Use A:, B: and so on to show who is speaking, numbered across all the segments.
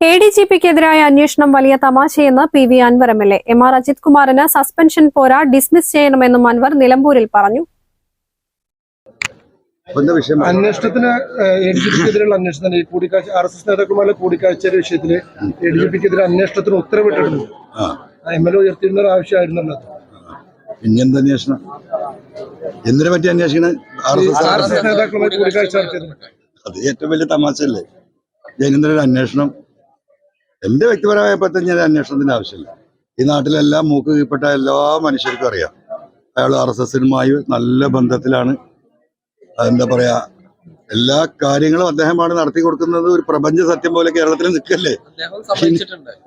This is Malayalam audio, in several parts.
A: എ ഡി ജി പിക്കെതിരായ അന്വേഷണം വലിയ തമാശയെന്ന് P V Anvar M L A. M R Ajith കുമാറിന് സസ്പെൻഷൻ പോരാ ഡിസ്മിസ് ചെയ്യണമെന്നും അൻവർ നിലമ്പൂരിൽ പറഞ്ഞു.
B: അന്വേഷണത്തിന് എ ഡി ജി പിക്കെതിരെയുള്ള അന്വേഷണത്തിന് ഈ കൂടിക്കാഴ്ച ആർ എസ് എസ് നേതാക്കളുമായുള്ള കൂടിക്കാഴ്ചയുടെ വിഷയത്തിൽ എ ഡി ജി പിക്കെതിരെ അന്വേഷണത്തിന് ഉത്തരവിട്ടിട്ടുണ്ട്. എം എൽ എ ഉയർത്തിയിരുന്ന ഒരു ആവശ്യമായിരുന്നല്ലോ
C: പിന്നെന്താ അന്വേഷണം? എന്തിനെ പറ്റി അന്വേഷിക്കണേ? R S
B: S
C: S
B: S നേതാക്കളുമായി കൂടിക്കാഴ്ച നടത്തിയത്.
C: അത് ഏറ്റവും വലിയ തമാശയല്ലേ? ജൈനേന്ദ്രൻ ഒരു അന്വേഷണം എന്റെ വ്യക്തിപരമായ പറ്റി ഞാൻ അന്വേഷണത്തിന്റെ ആവശ്യമില്ല. ഈ നാട്ടിലെല്ലാം മൂക്ക് കീഴ്പ്പെട്ട എല്ലാ മനുഷ്യർക്കും അറിയാം. അയാൾ ആർ എസ് എസിനുമായി നല്ല ബന്ധത്തിലാണ്. അതെന്താ പറയാ എല്ലാ കാര്യങ്ങളും അദ്ദേഹമാണ് നടത്തി കൊടുക്കുന്നത്. ഒരു പ്രപഞ്ച സത്യം പോലെ കേരളത്തിൽ നിൽക്കല്ലേ?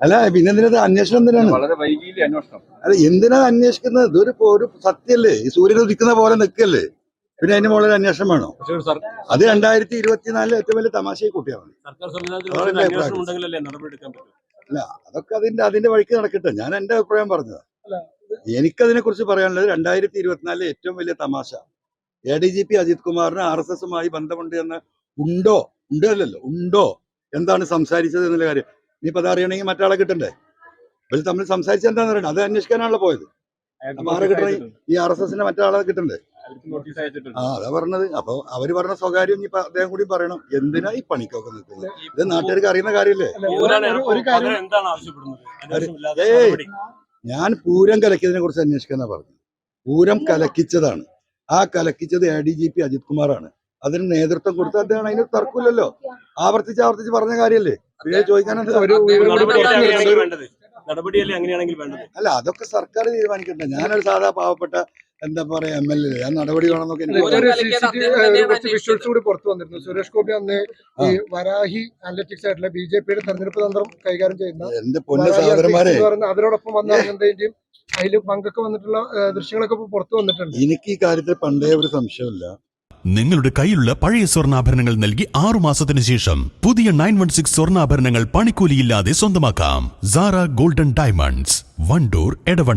C: അല്ല പിന്നെന്തിനത് അന്വേഷണം എന്തിനാണ്?
D: വളരെ വൈകിയിലെ അന്വേഷണം?
C: അല്ല എന്തിനാ അന്വേഷിക്കുന്നത്? ഇതൊരു ഒരു സത്യല്ലേ? ഈ സൂര്യൻ ഉദിക്കുന്ന പോലെ നിൽക്കല്ലേ? പിന്നെ അതിന് മുകളിൽ അന്വേഷണം വേണോ?
D: സർ-
C: അത് രണ്ടായിരത്തി ഇരുപത്തിനാലിലെ ഏറ്റവും വലിയ തമാശയായി കൂട്ടിയാണ് അല്ല അതൊക്കെ അതിന്റെ അതിന്റെ വഴിക്ക് നടക്കട്ടെ. ഞാൻ എന്റെ അഭിപ്രായം പറഞ്ഞത്. എനിക്കതിനെ കുറിച്ച് പറയാനുള്ളത് രണ്ടായിരത്തി ഇരുപത്തിനാലിലെ ഏറ്റവും വലിയ തമാശ. A D G P Ajith കുമാറിന് ആർ എസ് എസുമായി ബന്ധമുണ്ട് എന്ന് ഉണ്ടോ? ഉണ്ട് അല്ലല്ലോ ഉണ്ടോ? എന്താണ് സംസാരിച്ചത് എന്നുള്ള കാര്യം. ഇനിയിപ്പോ അത് അറിയണമെങ്കിൽ മറ്റാളെ കിട്ടണ്ടേ? ഇവർ തമ്മിൽ സംസാരിച്ചത് എന്താണെന്ന് അറിയണം? അത് അന്വേഷിക്കാനാണല്ലോ പോയത്. അപ്പൊ ആരെ
D: നോട്ടീസ്
C: കിട്ടണേ? ഈ ആർ എസ് എസിന്റെ മറ്റാളെ കിട്ടണ്ടേ? ആ അതാ പറഞ്ഞത്. അപ്പൊ അവർ പറഞ്ഞ സ്വകാര്യം ഇനി അദ്ദേഹം കൂടി പറയണം. എന്തിനാ ഈ പണിക്കൊക്കെ നിൽക്കുന്നത്? ഇത് നാട്ടുകാർക്ക് അറിയുന്ന
B: കാര്യല്ലേ?
D: അതേ
B: ഒരു- ഒരു കാര്യം
D: എന്താണ് ആവശ്യപ്പെടുന്നത്? അന്വേഷണമില്ലാതെ
C: ഏയ്. ഞാൻ പൂരം കലക്കിയതിനെ കുറിച്ച് അന്വേഷിക്കാന്നാ പറഞ്ഞു പൂരം കലക്കിച്ചതാണ്. ആ കലക്കിച്ചത് A D G P Ajith കുമാറാണ്. അതിന് നേതൃത്വം കൊടുത്ത അദ്ദേഹം അതിന് തർക്കമില്ലല്ലോ. ആവർത്തിച്ച് ആവർത്തിച്ച് പറഞ്ഞ കാര്യല്ലേ? പിന്നെ
D: വേണ്ടത്?
C: അല്ല അതൊക്കെ സർക്കാർ തീരുമാനിക്കണ്ട ഞാനൊരു സാധാ പാവപ്പെട്ട എന്താ പറയാ എം എൽ എ ഞാൻ നടപടി വേണമെന്നൊക്കെ
B: കുറച്ച് വിഷ്വൽസ് കൂടി പുറത്തു വന്നിരുന്നു. സുരേഷ് ഗോപി അന്ന് ഈ വരാഹി അനലറ്റിക്സ് ആയിട്ടുള്ള ബി ജെ പിയുടെ തെരഞ്ഞെടുപ്പ് തന്ത്രം കൈകാര്യം ചെയ്യുന്ന
C: എന്റെ പൊന്ന സഹോദരന്മാരെ
B: Analytics എന്ന് പറയുന്ന അതിനോടൊപ്പം വന്ന അനന്തന്റെയും അതിൽ പങ്കൊക്കെ വന്നിട്ടുള്ള ദൃശ്യങ്ങളൊക്കെ ഇപ്പൊ പുറത്തു വന്നിട്ടുണ്ട്.
C: എനിക്ക് ഈ കാര്യത്തിൽ പണ്ടേ ഒരു സംശയമില്ല
E: നിങ്ങളുടെ കയ്യിലുള്ള പഴയ സ്വർണാഭരണങ്ങൾ നൽകി ആറു മാസത്തിന് ശേഷം പുതിയ നയൻ വൺ സിക്സ് സ്വർണാഭരണങ്ങൾ പണിക്കൂലിയില്ലാതെ സ്വന്തമാക്കാം. Sara golden diamonds Wandoor Edavanna